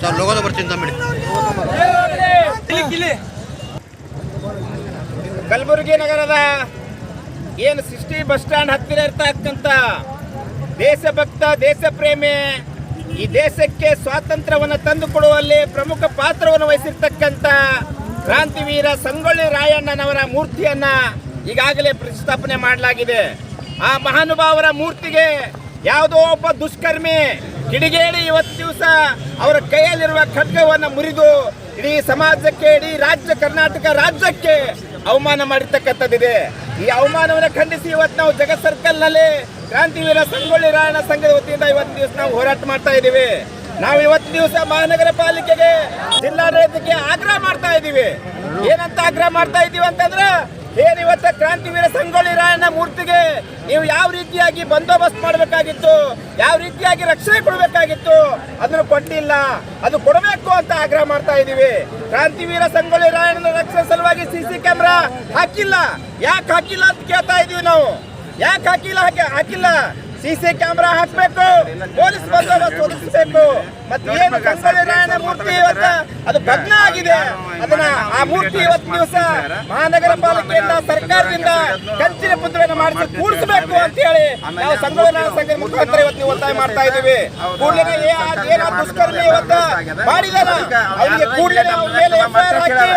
Sir ಲೋಗೋದ ಬರ್ತೀನಿ ಕಲಬುರಗಿ ನಗರದ ಏನು ಸಿಸ್ಟಿ ಬಸ್ ಸ್ಟ್ಯಾಂಡ್ ಹತ್ತಿರ ಇರ್ತಕ್ಕಂಥ ದೇಶಭಕ್ತ ದೇಶ ಪ್ರೇಮಿ ಈ ದೇಶಕ್ಕೆ ಸ್ವಾತಂತ್ರ್ಯವನ್ನು ತಂದುಕೊಡುವಲ್ಲಿ ಪ್ರಮುಖ ಪಾತ್ರವನ್ನು ವಹಿಸಿರ್ತಕ್ಕಂಥ ಕ್ರಾಂತಿವೀರ ಸಂಗೊಳ್ಳಿ ರಾಯಣ್ಣನವರ ಮೂರ್ತಿಯನ್ನ ಈಗಾಗಲೇ ಪ್ರತಿಷ್ಠಾಪನೆ ಮಾಡಲಾಗಿದೆ. ಆ ಮಹಾನುಭಾವರ ಮೂರ್ತಿಗೆ ಯಾವುದೋ ಒಬ್ಬ ದುಷ್ಕರ್ಮಿ ಕಿಡಿಗೇಡಿ ಇವತ್ತು ದಿವಸ ಅವರ ಕೈಯಲ್ಲಿರುವ ಖಡ್ಗವನ್ನು ಮುರಿದು ಇಡೀ ಸಮಾಜಕ್ಕೆ, ಇಡೀ ರಾಜ್ಯ ಕರ್ನಾಟಕ ರಾಜ್ಯಕ್ಕೆ ಅವಮಾನ ಮಾಡಿರ್ತಕ್ಕಂಥದ್ದಿದೆ. ಈ ಅವಮಾನವನ್ನು ಖಂಡಿಸಿ ಇವತ್ತು ನಾವು ಜಗತ್ ಸರ್ಕಲ್ನಲ್ಲಿ ಕ್ರಾಂತಿವೀರ ಸಂಗೊಳ್ಳಿ ರಾಯಣ್ಣ ಸಂಘದ ವತಿಯಿಂದ ಇವತ್ತು ದಿವಸ ನಾವು ಹೋರಾಟ ಮಾಡ್ತಾ ಇದ್ದೀವಿ. ನಾವು ಇವತ್ತು ದಿವಸ ಮಹಾನಗರ ಪಾಲಿಕೆಗೆ ಜಿಲ್ಲಾಡಳಿತಕ್ಕೆ ಆಗ್ರಹ ಮಾಡ್ತಾ ಇದ್ದೀವಿ. ಏನಂತ ಆಗ್ರಹ ಮಾಡ್ತಾ ಇದ್ದೀವಿ ಅಂತಂದ್ರೆ, ಏನ್ ಇವತ್ತ ಕ್ರಾಂತಿವೀರ ಸಂಗೊಳ್ಳಿ ರಾಯಣ್ಣ ಮೂರ್ತಿಗೆ ನೀವು ಯಾವ ರೀತಿಯಾಗಿ ಬಂದೋಬಸ್ತ್ ಮಾಡಬೇಕಾಗಿತ್ತು, ಯಾವ ರೀತಿಯಾಗಿ ರಕ್ಷಣೆ ಕೊಡಬೇಕಾಗಿತ್ತು, ಅದನ್ನು ಕೊಟ್ಟಿಲ್ಲ. ಅದು ಕೊಡಬೇಕು ಅಂತ ಆಗ್ರಹ ಮಾಡ್ತಾ ಇದ್ದೀವಿ. ಕ್ರಾಂತಿವೀರ ಸಂಗೊಳ್ಳಿ ರಾಯಣ್ಣನ ರಕ್ಷಣೆ ಸಲುವಾಗಿ ಸಿ ಸಿ ಕ್ಯಾಮ್ರಾ ಹಾಕಿಲ್ಲ. ಯಾಕೆ ಹಾಕಿಲ್ಲ ಅಂತ ಕೇಳ್ತಾ ಇದೀವಿ ನಾವು. ಯಾಕೆ ಹಾಕಿಲ್ಲ, ಹಾಕಿ, ಹಾಕಿಲ್ಲ. ಸಿ ಸಿ ಕ್ಯಾಮ್ರಾ ಹಾಕ್ಬೇಕು. ಪೊಲೀಸ್ ಏನು ಸಂಗೊಳ್ಳಿ ರಾಯಣ್ಣ ಮೂರ್ತಿ ಇವತ್ತ ಅದು ಭಗ್ನ ಆಗಿದೆ. ಅದನ್ನ ಆ ಮೂರ್ತಿ ಇವತ್ತು ದಿವಸ ಮಹಾನಗರ ಪಾಲಿಕೆಯಿಂದ ಸರ್ಕಾರದಿಂದ ಕಂಚಿನ ಪುತ್ರವನ್ನು ಮಾಡಿಸಿ ಕೂಡಿಸಬೇಕು ಅಂತ ಹೇಳಿ ನಾವು ಸಂಗೊಳ್ಳಿ ಸಂಘದ ಮುಖಾಂತರ ಇವತ್ತು ನೀವು ಒತ್ತಾಯ ಮಾಡ್ತಾ ಇದ್ದೀವಿ. ಕೂಡಲೇ ಏನ ದುಷ್ಕರ್ಮಿ ಇವತ್ತ ಮಾಡಿದಾರ? ಅವರಿಗೆ ಕೂಡಲೇ ಮೇಲೆ ಎಫ್ಐಆರ್ ಹಾಕಿ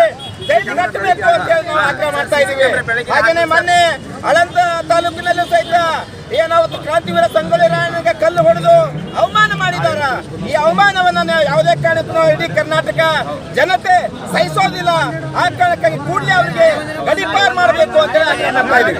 ಜೈಲಿಗೆ ಕಟ್ಟಬೇಕು ಅಂತ ಹೇಳಿ ನಾವು ಆಗ್ರಹ ಮಾಡ್ತಾ ಇದ್ದೀವಿ. ಹಾಗೇನೆ ಮೊನ್ನೆ ಅಳಂತ ತಾಲೂಕಿನಲ್ಲೂ ಸಹಿತ ಏನಾವತ್ತು ಕ್ರಾಂತಿವೀರ ಸಂಗೊಳ್ಳಿ ರಾಯಣ್ಣಗೆ ಕಲ್ಲು ಹೊಡೆದು ಈ ಅವಮಾನವನ್ನ ನಾವು ಯಾವುದೇ ಕಾರಣಕ್ಕೂ ಇಡೀ ಕರ್ನಾಟಕ ಜನತೆ ಸಹಿಸೋದಿಲ್ಲ. ಆ ಕಾರಣಕ್ಕಾಗಿ ಕೂಡಲೇ ಅವರಿಗೆ ಗಡಿಪಾರ್ ಮಾಡಬೇಕು ಅಂತ ಹೇಳಿ